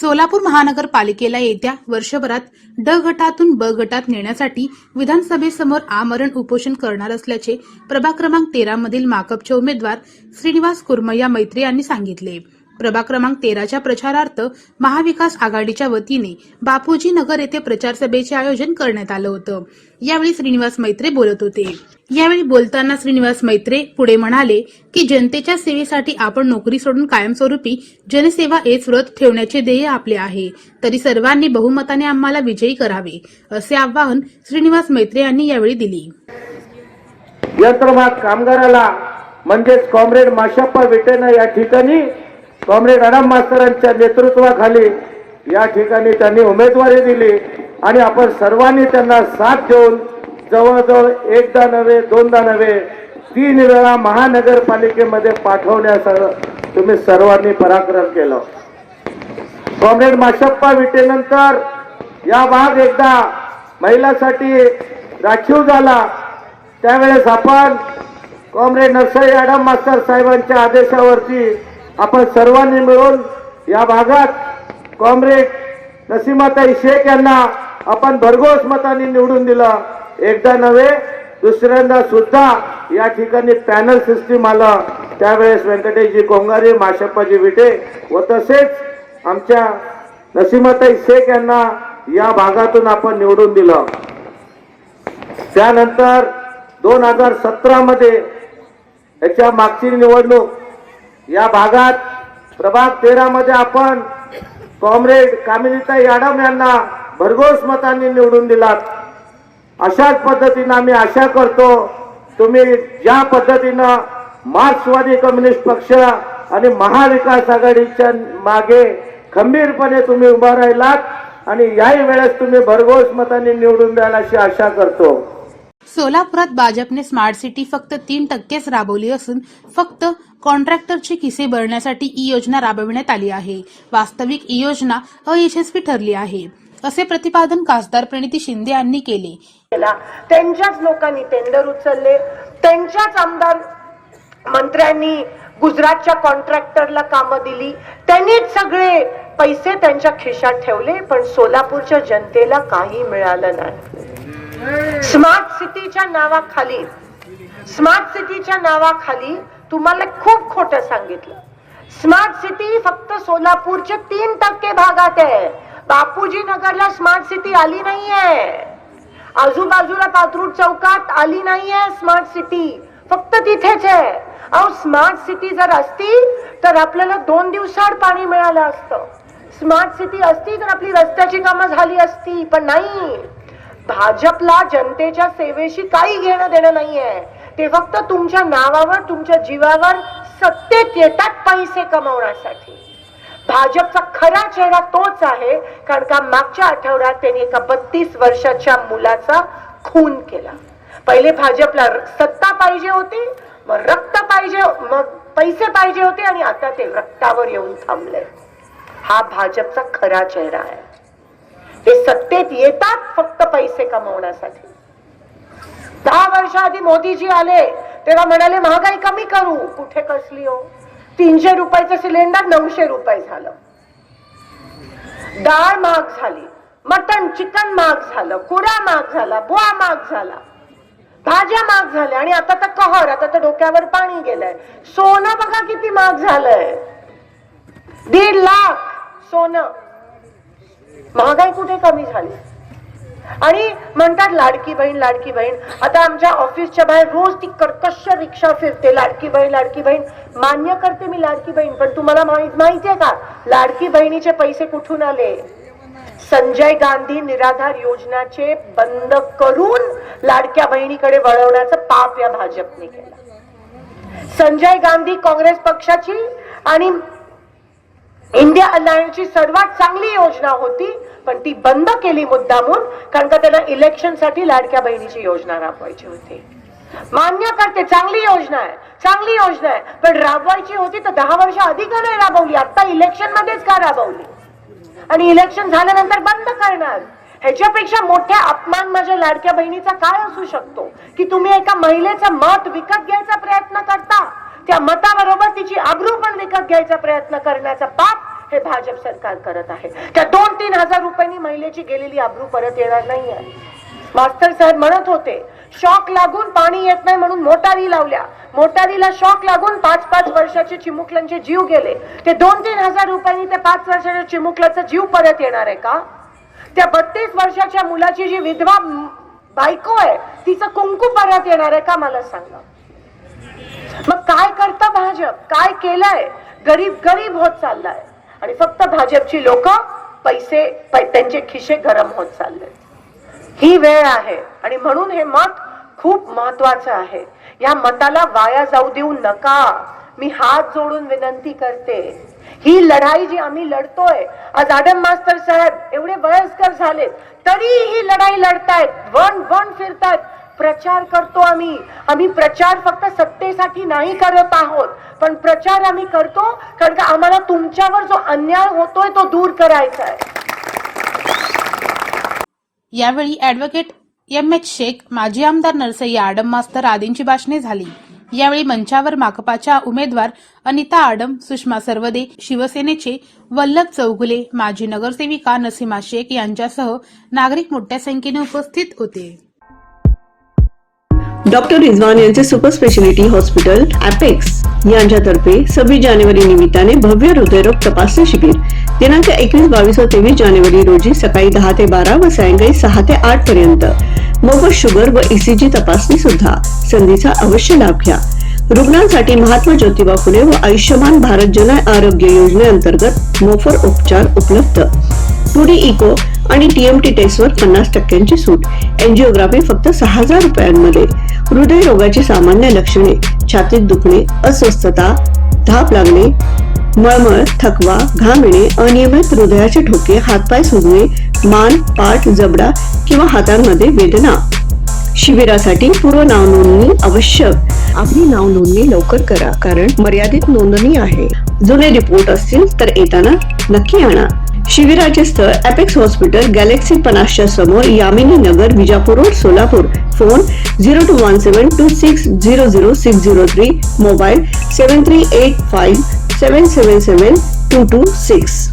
सोलापूर महानगरपालिकेला येत्या वर्षभरात ड गटातून ब गटात नेण्यासाठी विधानसभेसमोर आमरण उपोषण करणार असल्याचे प्रभाग क्रमांक तेरा मधील माकपचे उमेदवार श्रीनिवास कुर्मय्या मैत्री यांनी सांगितले. प्रभाग क्रमांक तेराच्या प्रचारार्थ महाविकास आघाडीच्या वतीने बापूजी नगर येथे प्रचार सभेचे आयोजन करण्यात आलं होतं. यावेळी श्रीनिवास मैत्रे बोलत होते. यावेळी बोलताना श्रीनिवास मैत्रे पुढे म्हणाले की जनतेच्या सेवेसाठी आपण नोकरी सोडून कायमस्वरूपी जनसेवा हेच व्रत ठेवण्याचे ध्येय आपले आहे. तरी सर्वांनी बहुमताने आम्हाला विजयी करावे असे आवाहन श्रीनिवास मैत्रे यांनी यावेळी दिली. यंत्रभाग कामगाराला म्हणजेच कॉम्रेड माशाप्पा विटेनं या ठिकाणी कॉम्रेड अडम मास्तरांच्या नेतृत्वाखाली या ठिकाणी त्यांनी उमेदवारी दिली आणि आपण सर्वांनी त्यांना साथ देऊन जवळजवळ एकदा नव्हे दोनदा नव्हे तीन वेळा महानगरपालिकेमध्ये पाठवण्यासह तुम्ही सर्वांनी पराक्रम केलं. कॉम्रेड माशप्पा विटेनंतर या भाग एकदा महिलासाठी राखीव झाला. त्यावेळेस आपण कॉम्रेड नरसई आडम मास्तर साहेबांच्या आदेशावरती आपण सर्वांनी मिळून या भागात कॉम्रेड नसीमाताई शेख यांना आपण भरघोस मतांनी निवडून दिलं. एकदा नव्हे दुसऱ्यांदा सुद्धा या ठिकाणी पॅनल सिस्टीम आलं. त्यावेळेस व्यंकटेशजी कोंगारे माशप्पाजी विटे व तसेच आमच्या नसीमाताई शेख यांना या भागातून आपण निवडून दिलं. त्यानंतर दोन हजार सतरामध्ये याच्या मागची निवडणूक या भागात प्रभाग तेरा मध्ये आपण कॉम्रेड कामिनीता यादव यांना भरघोस मतांनी निवडून दिलात. अशाच पद्धतीनं आम्ही आशा करतो तुम्ही ज्या पद्धतीनं मार्क्सवादी कम्युनिस्ट पक्ष आणि महाविकास आघाडीच्या मागे खंबीरपणे तुम्ही उभा राहिलात आणि याही वेळेस तुम्ही भरघोस मतांनी निवडून द्याल अशी आशा करतो. सोलापुरात भाजपने स्मार्ट सिटी फक्त तीन टक्केच राबवली असून फक्त कॉन्ट्रॅक्टरचे किसे भरण्यासाठी ई योजना राबविण्यात आली आहे. वास्तविक ई योजना अयशस्वी ठरली आहे. असे प्रतिपादन खासदार प्रणिती शिंदे यांनी केले. त्यांच्याच लोकांनी टेंडर उचलले. त्यांच्याच आमदार मंत्र्यांनी गुजरातच्या कॉन्ट्रॅक्टरला कामं दिली. त्यांनीच सगळे पैसे त्यांच्या खिशात ठेवले पण सोलापूरच्या जनतेला काही मिळालं नाही. स्मार्ट सिटीच्या नावाखाली स्मार्ट सिटीच्या नावाखाली तुम्हाला खूप खोटं सांगितलं. स्मार्ट सिटी फक्त सोलापूरच्या तीन टक्के भागात आहे. बापूजी नगरला स्मार्ट सिटी आली नाहीये. आजूबाजूला पाथरूड चौकात आली नाहीये स्मार्ट सिटी फक्त तिथेच आहे. अहो स्मार्ट सिटी जर असती तर आपल्याला दोन दिवसाआड पाणी मिळालं असतं. स्मार्ट सिटी असती तर आपली रस्त्याची कामं झाली असती पण नाही. भाजपला जनतेच्या सेवेशी काही घेणं देणं नाहीये. ते फक्त तुमच्या नावावर तुमच्या जीवावर सत्तेत येतात पैसे कमवण्यासाठी. भाजपचा खरा चेहरा तोच आहे कारण का मागच्या आठवड्यात त्यांनी एका बत्तीस वर्षाच्या मुलाचा खून केला. पहिले भाजपला र- सत्ता पाहिजे होती मग रक्त पाहिजे मग पैसे पाहिजे होते आणि आता ते रक्तावर येऊन थांबले. हा भाजपचा खरा चेहरा आहे. हे सत्तेत येतात फक्त पैसे कमवण्यासाठी. दहा वर्षाआधी मोदीजी आले तेव्हा म्हणाले महागाई कमी करू. कुठे कसली हो? तीनशे रुपयाचं सिलेंडर नऊशे रुपये झालं. डाळ महाग झाली मटन चिकन महाग झालं कुडा महाग झाला बुवा महाग झाला भाज्या महाग झाल्या आणि आता तर कहर आता तर डोक्यावर पाणी गेलंय. सोनं बघा किती महाग झालंय. दीड लाख सोनं. महागाई कुठे कमी झाली? आणि म्हणतात लाडकी बहीण लाडकी बहीण आता आमच्या ऑफिसच्या बाहेर रोज ती कर्कश रिक्षा फिरते लाडकी बहीण लाडकी बहीण. मान्य करते मी लाडकी बहीण पण तुम्हाला माहीत माहितीये का? लाडकी बहिणीचे पैसे कुठून आले? संजय गांधी निराधार योजनाचे बंद करून लाडक्या बहिणीकडे वळवण्याचं पाप या भाजपने केलं. संजय गांधी काँग्रेस पक्षाची आणि इंडिया अलायन्सची सर्वात चांगली योजना होती. पण ती बंद केली मुद्दामून कारण का त्याला इलेक्शनसाठी लाडक्या बहिणीची योजना राबवायची होती. मान्य करते चांगली योजना आहे चांगली योजना आहे. पण राबवायची होती तर दहा वर्ष आधी का नाही राबवली आता इलेक्शन मध्येच का राबवली? आणि इलेक्शन झाल्यानंतर बंद करणार? ह्याच्यापेक्षा मोठ्या अपमान माझ्या लाडक्या बहिणीचा काय असू शकतो? की तुम्ही एका महिलेचं मत विकत घ्यायचा प्रयत्न करता? त्या मताबरोबर तिची आबरू पण विकत घ्यायचा प्रयत्न करण्याचा पाप हे भाजप सरकार करत आहे. त्या दोन तीन हजार रुपयांनी महिलेची गेलेली आब्रू परत येणार नाही आहे मास्तर साहेब म्हणत होते शॉक लागून पाणी येत नाही म्हणून मोटारी लावल्या. मोटारीला शॉक लागून पाच पाच वर्षाचे चिमुकल्यांचे जीव गेले. ते दोन तीन हजार रुपयांनी ते पाच वर्षाच्या चिमुकल्याचा जीव परत येणार आहे का? त्या बत्तीस वर्षाच्या मुलाची जी विधवा बायको आहे तिचं कुंकू परत येणार आहे का मला सांगा मग काय करतं भाजप? काय केलंय? गरीब गरीब होत चाललाय. आणि फक्त भाजपची लोक पैसे त्यांचे खिशे गरम होत चालले. ही वेळ आहे आणि म्हणून हे मत खूप महत्वाचं आहे. या मताला वाया जाऊ देऊ नका. मी हात जोडून विनंती करते. ही लढाई जी आम्ही लढतोय आज आडम मास्तर साहेब एवढे वयस्कर झालेत तरी ही लढाई लढतायत वन वन फिरतायत. प्रचार करतो आम्ही. आम्ही प्रचार फक्त सत्तेसाठी नाही करत आहोत. पण प्रचार आम्ही करतो कारण का आम्हाला तुमच्यावर जो अन्याय होतोय तो दूर करायचा आहे. यावेळी ॲडव्होकेट एम एच शेख माजी आमदार नरसय्या आडम मास्तर आदींची भाषणे झाली. यावेळी मंचावर माकपाच्या उमेदवार अनिता आडम सुषमा सर्वदे शिवसेनेचे वल्लभ चौगुले माजी नगरसेविका नसीमा शेख यांच्यासह नागरिक मोठ्या संख्येने उपस्थित होते. डॉक्टर रिझवान यांचे सुपर स्पेशालिटी हॉस्पिटल अपेक्स यांच्यातर्फे सव्वीस जानेवारी निमित्ताने भव्य हृदयरोग तपासणी शिबिर. दिनांक एकवीस बावीस व तेवीस जानेवारी रोजी सकाळी दहा ते बारा व सायंकाळी सहा ते आठ पर्यंत. मोफत शुगर व ईसीजी तपासणी सुद्धा. संधीचा अवश्य लाभ घ्या. रुग्णांसाठी महात्मा ज्योतिबा फुले व आयुष्यमान भारत जन आरोग्य योजनेअंतर्गत मोफत उपचार उपलब्ध. टूडी इको आणि टीएमटी टेस्टवर पन्नास टक्क्यांची सूट. एन्जिओग्राफी फक्त सहा हजार रुपयांमध्ये. हृदयरोगाची सामान्य लक्षणे छातीत दुखणे अस्वस्थता धाप लागणे मळमळ थकवा घाम येणे अनियमित हृदयाचे ठोके हातपाय सुजणे मान पाठ जबडा किंवा हातांमध्ये वेदना. शिबिरासाठी पूर्व नाव नोंदणी आवश्यक. आपली नाव नोंदणी लवकर करा कारण मर्यादित नोंदणी आहे. जुने रिपोर्ट असतील तर येताना नक्की आणा. शिबिराचे स्थळ अपेक्स हॉस्पिटल गॅलेक्सी पनासच्या समोर Yamini Nagar Vijapur road Solapur. Phone zero two one seven two six zero zero six zero three mobile seven three eight five seven seven seven two two six